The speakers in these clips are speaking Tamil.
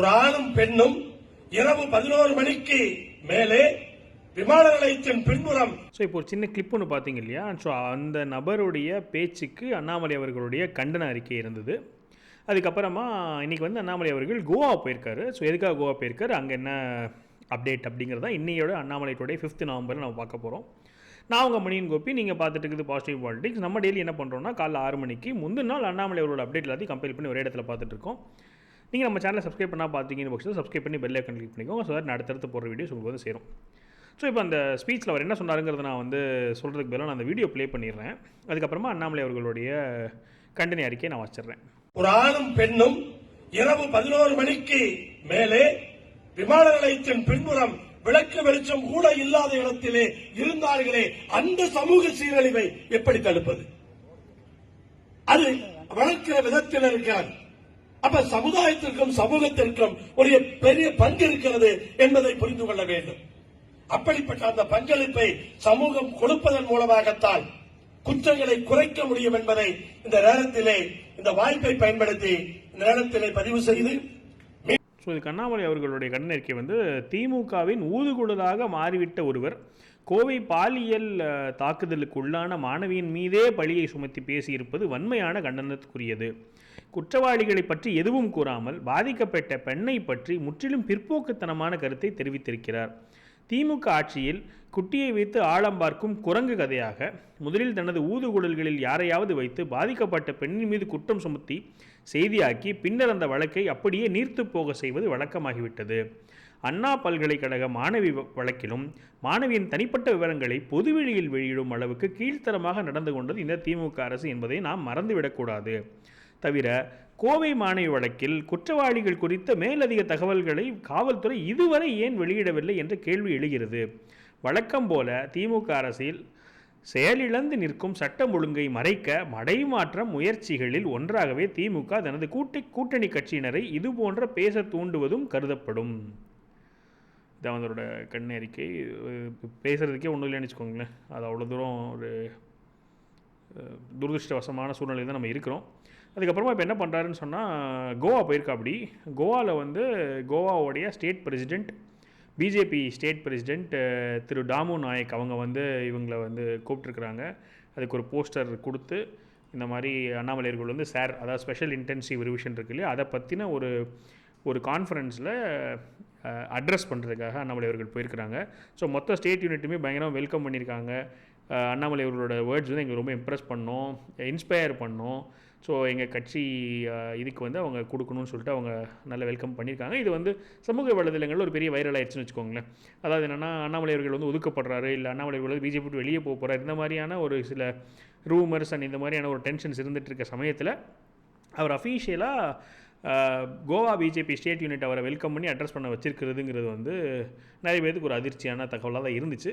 ஒரு ஆணும் பெண்ணும் இரவு பதினோரு மணிக்கு மேலே விமான நிலையத்தின் பின்புறம். ஸோ இப்போ ஒரு சின்ன கிளிப் ஒன்று பார்த்தீங்க இல்லையா? ஸோ அந்த நபருடைய பேச்சுக்கு அண்ணாமலை அவர்களுடைய கண்டன அறிக்கை இருந்தது. அதுக்கப்புறமா இன்னைக்கு வந்து அண்ணாமலை அவர்கள் கோவா போயிருக்காரு. ஸோ எதுக்காக கோவா போயிருக்காரு? அங்கே என்ன அப்டேட் அப்படிங்கிறத இன்னையோட அண்ணாமலை டுடே ஃபிஃப்த் நவம்பர் நம்ம பார்க்க போகிறோம் நான் உங்கள் மணியின் கோப்பி நீங்கள் பார்த்துட்டு இருக்குது பாசிட்டிவ் பாலிடிக்ஸ் நம்ம டெய்லி என்ன பண்ணுறோம்னா காலைல ஆறு மணிக்கு முந்தின நாள் அண்ணாமலை அவரோட அப்டேட் எல்லாத்தையும் கம்பேர் பண்ணி ஒரே இடத்துல பார்த்துட்டு இருக்கோம். நீங்கள் நம்ம சேனலை சப்ஸ்கிரைப் பண்ணால் பார்த்தீங்கன்னு பட்சத்தில் சப்ஸ்கிரைப் பண்ணி பெல் ஐக்கன் கிளிக் பண்ணிக்கோங்க. ஸோ நான் அடுத்தடுத்து போகிற வீடியோஸ் உங்களுக்கு வந்து சேரும். ஸோ இப்போ அந்த ஸ்பீச்சில் அவர் என்ன சொன்னாருங்கிறத நான் வந்து சொல்கிறதுக்கு பதிலாக நான் அந்த வீடியோ ப்ளே பண்ணிடுறேன். அதுக்கப்புறமா அண்ணாமலை அவர்களுடைய கண்டனி அறிக்கையை நான் வச்சிடுறேன் ஒரு ஆணும் பெண்ணும் இரவு பதினோரு மணிக்கு மேலே விமான நிலையத்தின் பின்புறம் விளக்கு வெளிச்சம் கூட இல்லாத இடத்திலே இருந்தார்களே அந்த சமூக சீரழிவை எப்படி தடுப்பது? அது வளர்க்கிற விதத்தில் இருக்கிறது அப்ப சமுதாயத்திற்கும் சமூகத்திற்கும் ஒரு பெரிய பங்கு இருக்கிறது என்பதை புரிந்து கொள்ள வேண்டும். அப்படிப்பட்ட அந்த பங்களிப்பை சமூகம் கொடுப்பதன் மூலமாகத்தான் குற்றங்களை குறைக்க முடியும் என்பதை இந்த நேரத்திலே இந்த வாய்ப்பை பயன்படுத்தி இந்த நேரத்திலே பதிவு செய்து ஸோ இது கண்ணாமலை அவர்களுடைய கண்டன அறிக்கை வந்து திமுகவின் ஊதுகுழலாக மாறிவிட்ட ஒருவர் கோவை பாலியல் தாக்குதலுக்கு உள்ளான மாணவியின் மீதே பழியை சுமத்தி பேசியிருப்பது வன்மையான கண்டனத்துக்குரியது. குற்றவாளிகளை பற்றி எதுவும் கூறாமல் பாதிக்கப்பட்ட பெண்ணை பற்றி முற்றிலும் பிற்போக்குத்தனமான கருத்தை தெரிவித்திருக்கிறார். திமுக ஆட்சியில் குட்டியை வைத்து ஆழம் பார்க்கும் குரங்கு கதையாக முதலில் தனது ஊதுகுழல்களில் யாரையாவது வைத்து பாதிக்கப்பட்ட பெண்ணின் மீது குற்றம் சுமத்தி செய்தியாக்கி பின்னர் அந்த வழக்கை அப்படியே நீர்த்து போக செய்வது வழக்கமாகிவிட்டது. அண்ணா பல்கலைக்கழக மாணவி வ- வழக்கிலும் மாணவியின் தனிப்பட்ட விவரங்களை பொதுவெளியில் வெளியிடும் அளவுக்கு கீழ்த்தரமாக நடந்து கொண்டது இந்த திமுக அரசு என்பதை நாம் மறந்துவிடக்கூடாது. தவிர கோவை மாணவி வழக்கில் குற்றவாளிகள் குறித்த மேலதிக தகவல்களை காவல்துறை இதுவரை ஏன் வெளியிடவில்லை என்ற கேள்வி எழுகிறது. வழக்கம் போல திமுக அரசில் செயலிழந்து நிற்கும் சட்டம் ஒழுங்கை மறைக்க மடைமாற்ற முயற்சிகளில் ஒன்றாகவே திமுக தனது கூட்டை கூட்டணி கட்சியினரை இதுபோன்ற பேச தூண்டுவதும் கருதப்படும். இதான் அதோட கண் அறிக்கை. பேசுகிறதுக்கே ஒன்றும் இல்லைன்னு வச்சுக்கோங்களேன். அது அவ்வளோ தூரம் ஒரு துரதிருஷ்டவசமான சூழ்நிலை தான் நம்ம இருக்கிறோம். அதுக்கப்புறமா இப்போ என்ன பண்ணுறாருன்னு சொன்னால் கோவா போயிருக்கா அப்படி. கோவாவில் வந்து கோவாவுடைய state president BJP state president திரு தாமு நாயக் அவங்க வந்து இவங்களை வந்து கூப்பிட்ருக்குறாங்க அதுக்கு ஒரு போஸ்டர் கொடுத்து இந்த மாதிரி அண்ணாமலையர்கள் வந்து சார் அதாவது ஸ்பெஷல் இன்டென்சிவ் ரிவிஷன் இருக்கு இல்லையா அதை பற்றின ஒரு ஒரு கான்ஃபரன்ஸில் அட்ரஸ் பண்ணுறதுக்காக அண்ணாமலை அவர்கள் போயிருக்கிறாங்க. ஸோ மொத்த ஸ்டேட் யூனிட்டுமே பயங்கரமாக வெல்கம் பண்ணியிருக்காங்க. அண்ணாமலை அவர்களோட வேர்ட்ஸ் வந்து எங்களுக்கு ரொம்ப இம்ப்ரெஸ் பண்ணோம் இன்ஸ்பயர் பண்ணோம். ஸோ எங்கள் கட்சி இதுக்கு வந்து அவங்க கொடுக்கணும்னு சொல்லிட்டு அவங்க நல்ல வெல்கம் பண்ணியிருக்காங்க. இது வந்து சமூக வலைதளங்களில் ஒரு பெரிய வைரல் ஆயிடுச்சுன்னு வச்சுக்கோங்களேன். அதாவது என்னென்னா அண்ணாமலை அவர்கள் வந்து ஒதுக்கப்படுறாரு இல்லை அண்ணாமலை அவர்கள் வந்து பிஜேபி வெளியே போக போகிறார் இந்த மாதிரியான ஒரு சில ரூமர்ஸ் அண்ட் இந்த மாதிரியான ஒரு டென்ஷன்ஸ் இருந்துகிட்டு இருக்க சமயத்தில் அவர் அஃபீஷியலாக கோவா பிஜேபி ஸ்டேட் யூனிட் அவரை வெல்கம் பண்ணி அட்ரஸ் பண்ண வச்சிருக்கிறதுங்கிறது வந்து நிறைய பேருக்கு ஒரு அதிர்ச்சியான தகவலாக தான் இருந்துச்சு.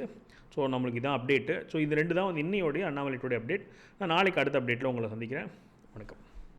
ஸோ நம்மளுக்கு இதான் அப்டேட்டு ஸோ இது ரெண்டு தான் வந்து இன்னையோடைய அண்ணாமலையோடைய அப்டேட் நான் நாளைக்கு அடுத்த அப்டேட்டில் உங்களை சந்திக்கிறேன். வணக்கம்.